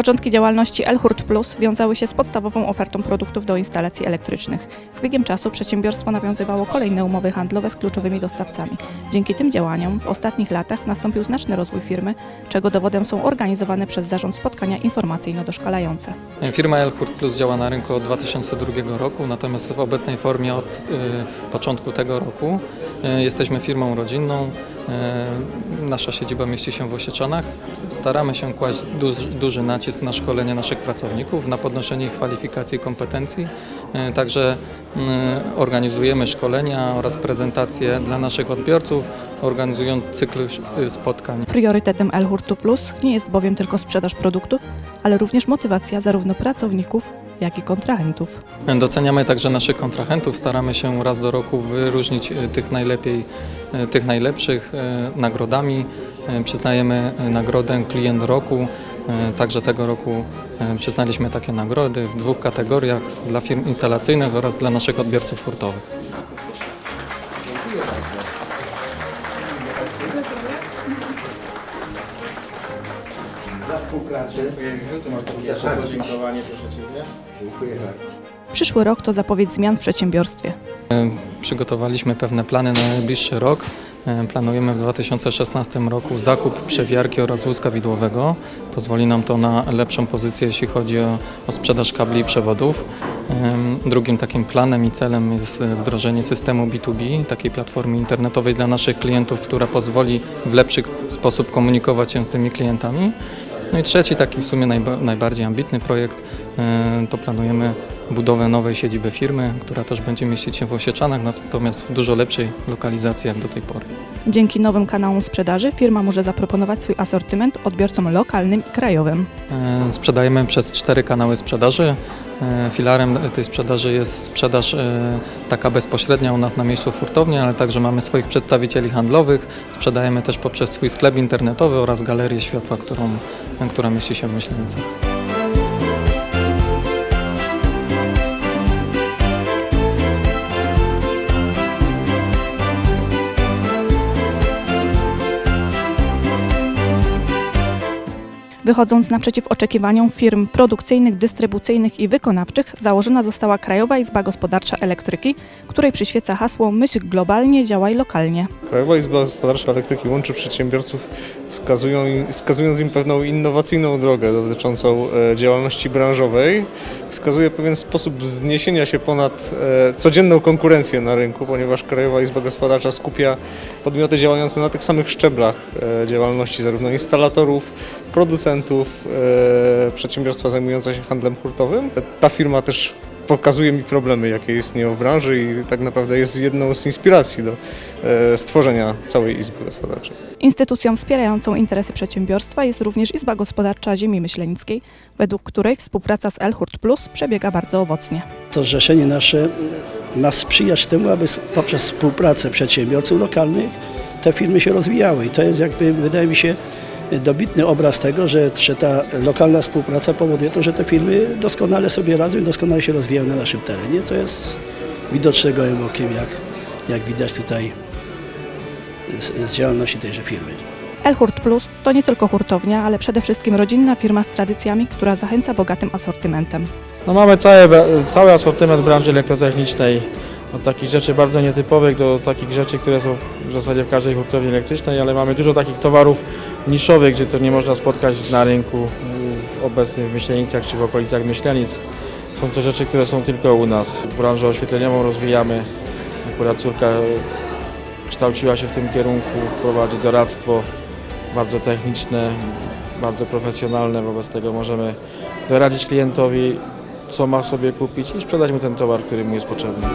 Początki działalności Elhurt Plus wiązały się z podstawową ofertą produktów do instalacji elektrycznych. Z biegiem czasu przedsiębiorstwo nawiązywało kolejne umowy handlowe z kluczowymi dostawcami. Dzięki tym działaniom w ostatnich latach nastąpił znaczny rozwój firmy, czego dowodem są organizowane przez zarząd spotkania informacyjno-doszkalające. Firma Elhurt Plus działa na rynku od 2002 roku, natomiast w obecnej formie od y, początku tego roku. Y, jesteśmy firmą rodzinną. Y, nasza siedziba mieści się w Osieczanach. Staramy się kłaść duży, nacisk na szkolenie naszych pracowników, na podnoszenie ich kwalifikacji i kompetencji. Y, także organizujemy szkolenia oraz prezentacje dla naszych odbiorców, organizując cykl y, spotkań. Priorytetem Elhurtu Plus nie jest bowiem tylko sprzedaż produktów, ale również motywacja zarówno pracowników, jak i kontrahentów. Doceniamy także naszych kontrahentów, staramy się raz do roku wyróżnić e, tych najlepiej, e, tych najlepszych e, nagrodami. Przyznajemy nagrodę klient roku. Także tego roku przyznaliśmy takie nagrody w dwóch kategoriach dla firm instalacyjnych oraz dla naszych odbiorców hurtowych. Tu masz takie jeszcze podziękowanie, proszę Ciebie. Dziękuję bardzo. Przyszły rok to zapowiedź zmian w przedsiębiorstwie. Przygotowaliśmy pewne plany na najbliższy rok. E, Planujemy w 2016 roku zakup przewiarki oraz wózka widłowego. Pozwoli nam to na lepszą pozycję, jeśli chodzi o, o sprzedaż kabli i przewodów. Em, Drugim takim planem i celem jest e, wdrożenie systemu B2B, takiej platformy internetowej dla naszych klientów, która pozwoli w lepszy sposób komunikować się z tymi klientami. No i trzeci, taki w sumie najba- najbardziej ambitny projekt, e, to planujemy budowę nowej siedziby firmy, która też będzie mieścić się w Osieczanach, natomiast w dużo lepszej lokalizacji jak do tej pory. Dzięki nowym kanałom sprzedaży firma może zaproponować swój asortyment odbiorcom lokalnym i krajowym. E, Sprzedajemy przez cztery kanały sprzedaży. E, Filarem tej sprzedaży jest sprzedaż e, taka bezpośrednia u nas na miejscu w hurtowni, ale także mamy swoich przedstawicieli handlowych. Sprzedajemy też poprzez swój sklep internetowy oraz galerię światła, którą, która mieści się w Myślenicach. Wychodząc naprzeciw oczekiwaniom firm produkcyjnych, dystrybucyjnych i wykonawczych, założona została Krajowa Izba Gospodarcza Elektryki, której przyświeca hasło Myśl globalnie, działaj lokalnie. Krajowa Izba Gospodarcza Elektryki łączy przedsiębiorców, wskazując im pewną innowacyjną drogę dotyczącą e, działalności branżowej. Wskazuje pewien sposób zniesienia się ponad e, codzienną konkurencję na rynku, ponieważ Krajowa Izba Gospodarcza skupia podmioty działające na tych samych szczeblach e, działalności, zarówno instalatorów, producentów, przedsiębiorstwa zajmujące się handlem hurtowym. Ta firma też pokazuje mi problemy, jakie istnieją w branży i tak naprawdę jest jedną z inspiracji do e, stworzenia całej Izby Gospodarczej. Instytucją wspierającą interesy przedsiębiorstwa jest również Izba Gospodarcza Ziemi Myślenickiej, według której współpraca z Elhurt Plus przebiega bardzo owocnie. To zrzeszenie nasze ma sprzyjać temu, aby poprzez współpracę przedsiębiorców lokalnych te firmy się rozwijały. I to jest jakby, wydaje mi się, dobitny obraz tego, że, że ta lokalna współpraca powoduje to, że te firmy doskonale sobie radzą i doskonale się rozwijają na naszym terenie, co jest widoczne gołym okiem, jak, jak widać tutaj z, z działalności tejże firmy. Elhurt Plus to nie tylko hurtownia, ale przede wszystkim rodzinna firma z tradycjami, która zachęca bogatym asortymentem. No mamy cały, cały asortyment branży elektrotechnicznej. Od takich rzeczy bardzo nietypowych do takich rzeczy, które są w zasadzie w każdej hurtowni elektrycznej, ale mamy dużo takich towarów niszowych, gdzie to nie można spotkać na rynku obecnym w Myślenicach czy w okolicach Myślenic. Są to rzeczy, które są tylko u nas. Branżę oświetleniową rozwijamy. Akurat córka kształciła się w tym kierunku, prowadzi doradztwo bardzo techniczne, bardzo profesjonalne. Wobec tego możemy doradzić klientowi, co ma sobie kupić i sprzedać mu ten towar, który mu jest potrzebny.